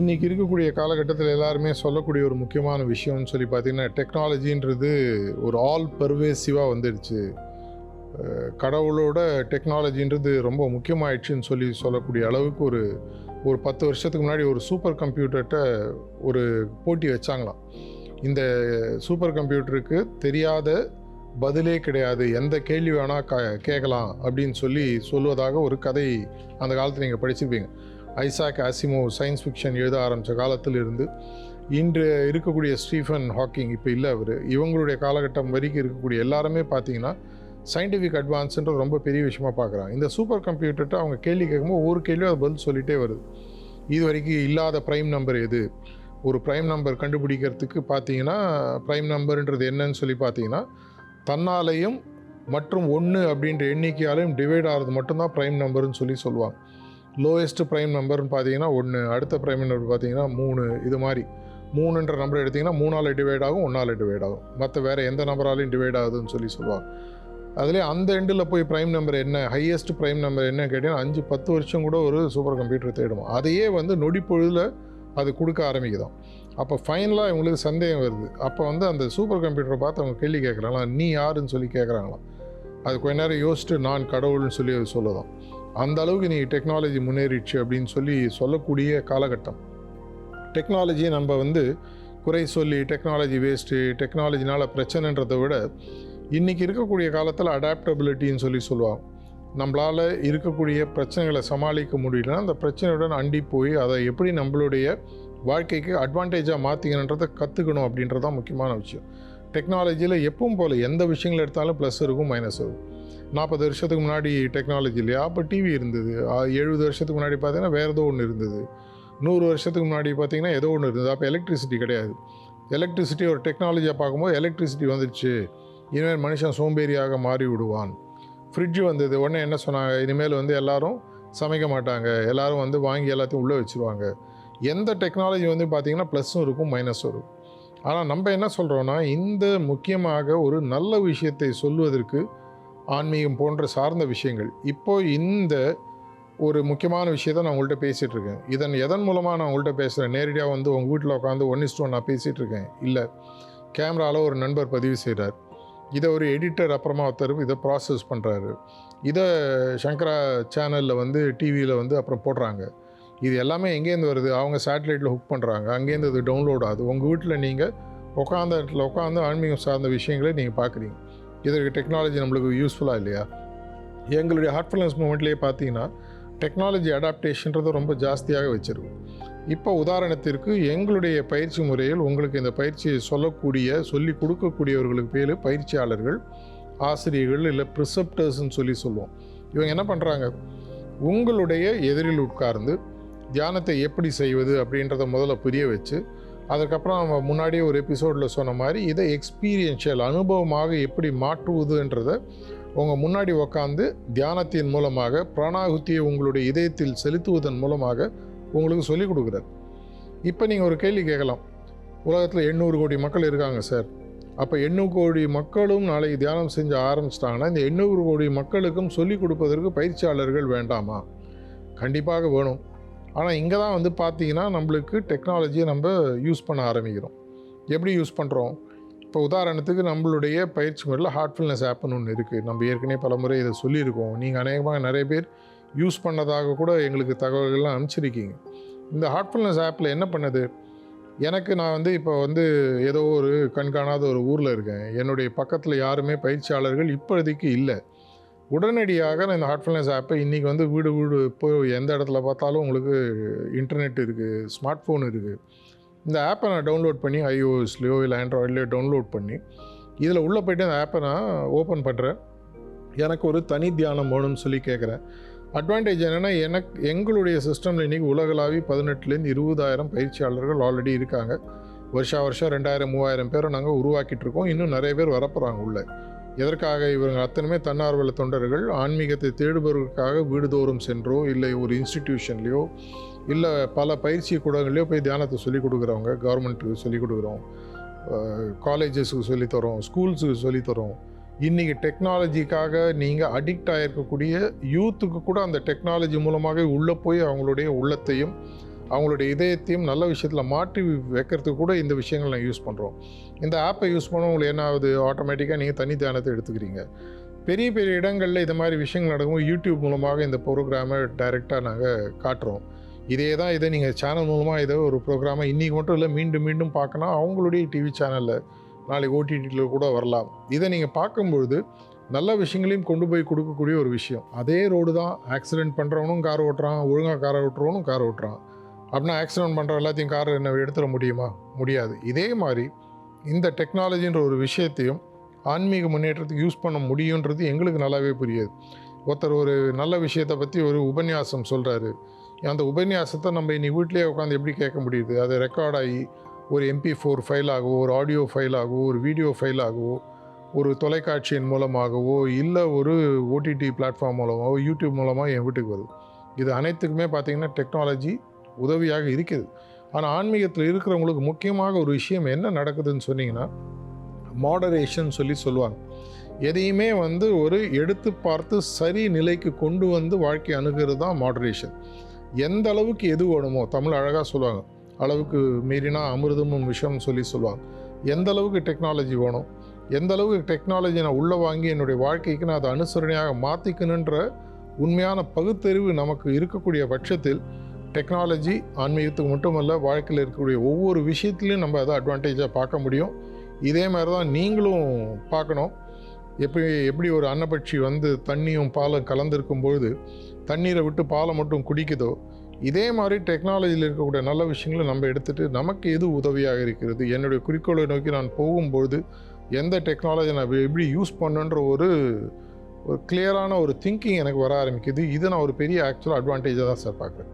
இன்றைக்கி இருக்கக்கூடிய காலகட்டத்தில் எல்லாருமே சொல்லக்கூடிய ஒரு முக்கியமான விஷயம்னு சொல்லி பார்த்தீங்கன்னா டெக்னாலஜின்றது ஒரு ஆல் பர்வேசிவாக வந்துடுச்சு. கடவுளோட டெக்னாலஜின்றது ரொம்ப முக்கியமாயிடுச்சுன்னு சொல்லி சொல்லக்கூடிய அளவுக்கு ஒரு ஒரு பத்து வருஷத்துக்கு முன்னாடி ஒரு சூப்பர் கம்ப்யூட்டர்கிட்ட ஒரு போட்டி வச்சாங்களாம். இந்த சூப்பர் கம்ப்யூட்டருக்கு தெரியாத பதிலே கிடையாது. எந்த கேள்வி வேணால் க கேட்கலாம் அப்படின்னு சொல்லி சொல்வதாக ஒரு கதை அந்த காலத்தில் நீங்கள் படிச்சிருப்பீங்க. ஐசாக் ஆசிமோ சயின்ஸ் ஃபிக்ஷன் எழுத ஆரம்பித்த காலத்தில் இருந்து இன்று இருக்கக்கூடிய ஸ்டீஃபன் ஹாக்கிங் இப்போ இல்லை அவர். இவங்களுடைய காலகட்டம் வரைக்கும் இருக்கக்கூடிய எல்லாருமே பார்த்தீங்கன்னா சயின்டிஃபிக் அட்வான்ஸுன்ற ரொம்ப பெரிய விஷயமா பார்க்குறாங்க. இந்த சூப்பர் கம்ப்யூட்டர்கிட்ட அவங்க கேள்வி கேட்கும்போது ஒவ்வொரு கேள்வியும் அது பதில் சொல்லிகிட்டே வருது. இது வரைக்கும் இல்லாத ப்ரைம் நம்பர் எது? ஒரு ப்ரைம் நம்பர் கண்டுபிடிக்கிறதுக்கு பார்த்தீங்கன்னா ப்ரைம் நம்பர்ன்றது என்னன்னு சொல்லி பார்த்தீங்கன்னா தன்னாலையும் மற்றும் ஒன்று அப்படின்ற எண்ணிக்கையாலையும் டிவைட் ஆகிறது மட்டும்தான் ப்ரைம் நம்பர்னு சொல்லி சொல்லுவாங்க. லோயஸ்ட் ப்ரைம் நம்பர்னு பார்த்தீங்கன்னா ஒன்று அடுத்த ப்ரைம் நம்பர் பார்த்தீங்கன்னா மூணு இது மாதிரி. மூணுன்ற நம்பர் எடுத்திங்கன்னா மூணால் டிவைட் ஆகும் ஒன்றால் டிவைட் ஆகும். மற்ற வேறு எந்த நம்பராலையும் டிவைட் ஆகுதுன்னு சொல்லி சொல்லுவாங்க. அதுலேயே அந்த எண்டில் போய் ப்ரைம் நம்பர் என்ன ஹையஸ்ட் ப்ரைம் நம்பர் என்ன கேட்டிங்கன்னா அஞ்சு பத்து வருஷம் கூட ஒரு சூப்பர் கம்ப்யூட்டர் தேடுமா அதையே வந்து நொடி பொழுதில் அது கொடுக்க ஆரம்பிக்குதாம் அப்போ ஃபைனலாக இவங்களுக்கு சந்தேகம் வருது. அப்போ வந்து அந்த சூப்பர் கம்ப்யூட்டரை பார்த்து அவங்க கேள்வி கேட்குறாங்களா நீ யாருன்னு சொல்லி கேட்குறாங்களாம்? அது கொஞ்ச நேரம் யோசிச்சுட்டு நான் கடவுள்னு சொல்லி அது அந்த அளவுக்கு நீ டெக்னாலஜி முன்னேறிடுச்சு அப்படின்னு சொல்லி சொல்லக்கூடிய காலகட்டம். டெக்னாலஜியை நம்ம வந்து குறை சொல்லி டெக்னாலஜி வேஸ்ட்டு டெக்னாலஜினால் பிரச்சனைன்றதை விட இன்றைக்கி இருக்கக்கூடிய காலத்தில் அடாப்டபிலிட்டின்னு சொல்லி சொல்லுவாங்க. நம்மளால் இருக்கக்கூடிய பிரச்சனைகளை சமாளிக்க முடியலன்னா அந்த பிரச்சனையுடன் அண்டி போய் அதை எப்படி நம்மளுடைய வாழ்க்கைக்கு அட்வான்டேஜாக மாற்றிக்கணுன்றதை கற்றுக்கணும் அப்படின்றது தான் முக்கியமான விஷயம். டெக்னாலஜியில் எப்பவும் போல் எந்த விஷயங்கள் எடுத்தாலும் ப்ளஸ் இருக்கும் மைனஸ் இருக்கும். நாற்பது வருஷத்துக்கு முன்னாடி டெக்னாலஜி இல்லையா? அப்போ டிவி இருந்தது. எழுபது வருஷத்துக்கு முன்னாடி பார்த்தீங்கன்னா வேறு ஏதோ ஒன்று இருந்தது. நூறு வருஷத்துக்கு முன்னாடி பார்த்தீங்கன்னா ஏதோ ஒன்று இருந்தது. அப்போ எலக்ட்ரிசிட்டி கிடையாது. எலக்ட்ரிசிட்டி ஒரு டெக்னாலஜியாக பார்க்கும்போது எலக்ட்ரிசிட்டி வந்துடுச்சு இனிமேல் மனுஷன் சோம்பேறியாக மாறி விடுவான் ஃப்ரிட்ஜு வந்தது. உடனே என்ன சொன்னாங்க? இனிமேல் வந்து எல்லோரும் சமைக்க மாட்டாங்க. எல்லோரும் வந்து வாங்கி எல்லாத்தையும் உள்ளே வச்சுருவாங்க. எந்த டெக்னாலஜி வந்து பார்த்திங்கன்னா ப்ளஸ்ஸும் இருக்கும் மைனஸும் இருக்கும். ஆனால் நம்ம என்ன சொல்கிறோன்னா இந்த முக்கியமாக ஒரு நல்ல விஷயத்தை சொல்வதற்கு ஆன்மீகம் போன்ற சார்ந்த விஷயங்கள். இப்போ இந்த ஒரு முக்கியமான விஷயத்தை நான் உங்கள்கிட்ட பேசிகிட்டு இருக்கேன். இதன் எதன் மூலமாக நான் உங்கள்கிட்ட பேசுகிறேன் நேரடியாக வந்து உங்கள் வீட்டில் உட்காந்து ஒன் இஸ்டோ நான் பேசிகிட்டு இருக்கேன். இல்லை கேமராவில் ஒரு நண்பர் பதிவு செய்கிறார் இதை ஒரு எடிட்டர் அப்புறமா ஒருத்தர் இதை ப்ராசஸ் பண்ணுறாரு இதை சங்கரா சேனலில் வந்து டிவியில் வந்து அப்புறம் போடுறாங்க. இது எல்லாமே எங்கேருந்து வருது? அவங்க சேட்டலைட்டில் ஹுக் பண்ணுறாங்க அங்கேருந்து இது டவுன்லோட் ஆகுது. உங்கள் வீட்டில் நீங்கள் உட்காந்த இடத்துல உட்காந்து ஆன்மீகம் சார்ந்த விஷயங்களை நீங்கள் பார்க்குறீங்க இதற்கு டெக்னாலஜி நம்மளுக்கு யூஸ்ஃபுல்லாக இல்லையா? எங்களுடைய ஹார்ட்ஃபுல்னஸ் மூமெண்ட்லேயே பார்த்தீங்கன்னா டெக்னாலஜி அடாப்டேஷன்றது ரொம்ப ஜாஸ்தியாக வச்சுருக்கும் இப்போ உதாரணத்திற்கு எங்களுடைய பயிற்சி முறையில் உங்களுக்கு இந்த பயிற்சியை சொல்லக்கூடிய சொல்லி கொடுக்கக்கூடியவர்களுக்கு பேர் பயிற்சியாளர்கள் ஆசிரியர்கள் இல்லை ப்ரிசப்டர்ஸ்ன்னு சொல்லி சொல்லுவோம். இவங்க என்ன பண்ணுறாங்க உங்களுடைய எதிரில் உட்கார்ந்து தியானத்தை எப்படி செய்வது அப்படின்றத முதல்ல புரிய வச்சு அதுக்கப்புறம் நம்ம முன்னாடியே ஒரு எபிசோடில் சொன்ன மாதிரி இதை எக்ஸ்பீரியன்ஷியல் அனுபவமாக எப்படி மாற்றுவதுன்றதை உங்கள் முன்னாடி உக்காந்து தியானத்தின் மூலமாக பிராணாகுத்தியை உங்களுடைய இதயத்தில் செலுத்துவதன் மூலமாக உங்களுக்கு சொல்லிக் கொடுக்குறார். இப்போ நீங்கள் ஒரு கேள்வி கேட்கலாம். உலகத்தில் எண்ணூறு கோடி மக்கள் இருக்காங்க சார். அப்போ எண்ணூறு கோடி மக்களும் நாளைக்கு தியானம் செஞ்சு ஆரம்பிச்சிட்டாங்கன்னா இந்த எண்ணூறு கோடி மக்களுக்கும் சொல்லிக் கொடுப்பதற்கு பயிற்சியாளர்கள் வேண்டாமா? கண்டிப்பாக வேணும். ஆனால் இங்கே தான் வந்து பார்த்தீங்கன்னா நம்மளுக்கு டெக்னாலஜியை நம்ம யூஸ் பண்ண ஆரம்பிக்கிறோம். எப்படி யூஸ் பண்ணுறோம் இப்போ உதாரணத்துக்கு நம்மளுடைய பயிற்சி முறையில் ஹார்ட்ஃபுல்னஸ் ஆப்னு ஒன்று இருக்குது நம்ம ஏற்கனவே பல முறை இதை சொல்லியிருக்கோம். நீங்கள் அநேகமாக நிறைய பேர் யூஸ் பண்ணதாக கூட எங்களுக்கு தகவல்கள்லாம் அனுப்பிச்சிருக்கீங்க. இந்த ஹார்ட்ஃபுல்னஸ் ஆப்பில் என்ன பண்ணுது? எனக்கு நான் வந்து இப்போ வந்து ஏதோ ஒரு கண்காணாத ஒரு ஊரில் இருக்கேன். என்னுடைய பக்கத்தில் யாருமே பயிற்சியாளர்கள் இப்போதைக்கு இல்லை. உடனடியாக நான் இந்த ஹார்ட்ஃபுல்னஸ் ஆப்பை இன்றைக்கி வந்து வீடு வீடு போய் எந்த இடத்துல பார்த்தாலும் உங்களுக்கு இன்டர்நெட் இருக்குது ஸ்மார்ட் ஃபோன் இருக்குது இந்த ஆப்பை நான் டவுன்லோட் பண்ணி ஐஓஎஸ்லையோ இல்லை ஆண்ட்ராய்ட்லேயோ டவுன்லோட் பண்ணி இதில் உள்ளே போய்ட்டு அந்த ஆப்பை நான் ஓப்பன் பண்ணுறேன் எனக்கு ஒரு தனி தியானம் வேணும்னு சொல்லி கேட்குறேன் அட்வான்டேஜ் என்னென்னா எனக்கு எங்களுடைய சிஸ்டமில் இன்றைக்கி உலகளாவி பதினெட்டுலேருந்து இருபதாயிரம் பயிற்சியாளர்கள் ஆல்ரெடி இருக்காங்க. வருஷா வருஷம் ரெண்டாயிரம் மூவாயிரம் பேரை நாங்கள் உருவாக்கிட்டு இருக்கோம். இன்னும் நிறைய பேர் வரப்போகிறாங்க உள்ளே. எதற்காக இவங்க அத்தனைமே தன்னார்வல தொண்டர்கள்? ஆன்மீகத்தை தேடுபவர்களுக்காக வீடுதோறும் சென்றோ இல்லை ஒரு இன்ஸ்டிடியூஷன்லேயோ இல்லை பல பயிற்சி கூடங்கள்லையோ போய் தியானத்தை சொல்லிக் கொடுக்குறவங்க கவர்மெண்ட்டுக்கு சொல்லிக் கொடுக்குறோம். காலேஜஸுக்கு சொல்லித்தரோம் ஸ்கூல்ஸுக்கு சொல்லித்தரோம் இன்றைக்கி டெக்னாலஜிக்காக நீங்கள் அடிக்ட் ஆகிருக்கக்கூடிய யூத்துக்கு கூட அந்த டெக்னாலஜி மூலமாக உள்ளே போய் அவங்களுடைய உள்ளத்தையும் அவங்களுடைய இதயத்தையும் நல்ல விஷயத்தில் மாற்றி வைக்கிறதுக்கு கூட இந்த விஷயங்கள் நான் யூஸ் பண்ணுறோம் இந்த ஆப்பை யூஸ் பண்ண உங்களுக்கு என்ன ஆகுது? ஆட்டோமேட்டிக்காக நீங்கள் தனி தியானத்தை எடுத்துக்கிறீங்க. பெரிய பெரிய இடங்களில் இது மாதிரி விஷயங்கள் நடக்கும்போது யூடியூப் மூலமாக இந்த ப்ரோக்ராமை டைரெக்டாக நாங்கள் காட்டுறோம். இதே தான் இதை நீங்கள் சேனல் மூலமாக இதை ஒரு ப்ரோக்ராமை இன்றைக்கி மட்டும் இல்லை மீண்டும் மீண்டும் பார்க்கணும் அவங்களுடைய டிவி சேனலில் நாளைக்கு ஓடிடியில் கூட வரலாம். இதை நீங்கள் பார்க்கும்பொழுது நல்ல விஷயங்களையும் கொண்டு போய் கொடுக்கக்கூடிய ஒரு விஷயம். அதே ரோடு தான். ஆக்சிடென்ட் பண்ணுறவனும் கார் ஓட்டுறான் ஒழுங்காக காரை ஓட்டுறவனும் கார் ஓட்டுறான். அப்படின்னா ஆக்சிடென்ட் பண்ணுற எல்லாத்தையும் கார் என்ன எடுத்துட முடியுமா? முடியாது. இதே மாதிரி இந்த டெக்னாலஜின்ற ஒரு விஷயத்தையும் ஆன்மீக முன்னேற்றத்துக்கு யூஸ் பண்ண முடியுன்றது எங்களுக்கு நல்லாவே புரியாது. ஒருத்தர் ஒரு நல்ல விஷயத்தை பற்றி ஒரு உபன்யாசம் சொல்கிறாரு அந்த உபன்யாசத்தை நம்ம இனி வீட்டிலே உட்காந்து எப்படி கேட்க முடியுது? அது ரெக்கார்ட் ஆகி ஒரு எம்பி ஃபோர் ஃபைல் ஆகவோ ஒரு ஆடியோ ஃபைல் ஒரு வீடியோ ஃபைல் ஆகவோ ஒரு தொலைக்காட்சியின் மூலமாகவோ இல்லை ஒரு ஓடிடி பிளாட்ஃபார்ம் மூலமாகவோ யூடியூப் மூலமாக என் வீட்டுக்கு வருது. இது அனைத்துக்குமே பார்த்திங்கன்னா டெக்னாலஜி உதவியாக இருக்குது ஆனால் ஆன்மீகத்தில் இருக்கிறவங்களுக்கு முக்கியமாக ஒரு விஷயம் என்ன நடக்குதுன்னு சொன்னீங்கன்னா மாடரேஷன் சொல்லி சொல்லுவாங்க. எதையுமே வந்து ஒரு எடுத்து பார்த்து சரி நிலைக்கு கொண்டு வந்து வாழ்க்கை அணுகிறது தான் மாடரேஷன் எந்த அளவுக்கு எது வேணுமோ தமிழ் அழகாக சொல்லுவாங்க. அளவுக்கு மீறினா அமிர்தமும் விஷம்னு சொல்லி சொல்லுவாங்க. எந்த அளவுக்கு டெக்னாலஜி வேணும் எந்த அளவுக்கு டெக்னாலஜி நான் உள்ளே வாங்கி என்னுடைய வாழ்க்கைக்கு நான் அதை அனுசரணையாக மாற்றிக்கணுன்ற உண்மையான பகுத்தறிவு நமக்கு இருக்கக்கூடிய பட்சத்தில் டெக்னாலஜி ஆன்மீகத்துக்கு மட்டுமல்ல வாழ்க்கையில் இருக்கக்கூடிய ஒவ்வொரு விஷயத்துலையும் நம்ம அதை அட்வான்டேஜாக பார்க்க முடியும். இதே மாதிரி தான் நீங்களும் பார்க்கணும். எப்படி எப்படி ஒரு அன்னப்பட்சி வந்து தண்ணியும் பாலும் கலந்துருக்கும் பொழுது தண்ணீரை விட்டு பாலை மட்டும் குடிக்குதோ இதே மாதிரி டெக்னாலஜியில் இருக்கக்கூடிய நல்ல விஷயங்களை நம்ம எடுத்துகிட்டு நமக்கு எது உதவியாக இருக்கிறது? என்னுடைய குறிக்கோளை நோக்கி நான் போகும்பொழுது எந்த டெக்னாலஜி நான் எப்படி யூஸ் பண்ணுன்ற ஒரு ஒரு கிளியரான ஒரு திங்கிங் எனக்கு வர ஆரம்பிக்குது. இதை நான் ஒரு பெரிய ஆக்சுவல் அட்வான்டேஜாக தான் சார் பார்க்குறேன்.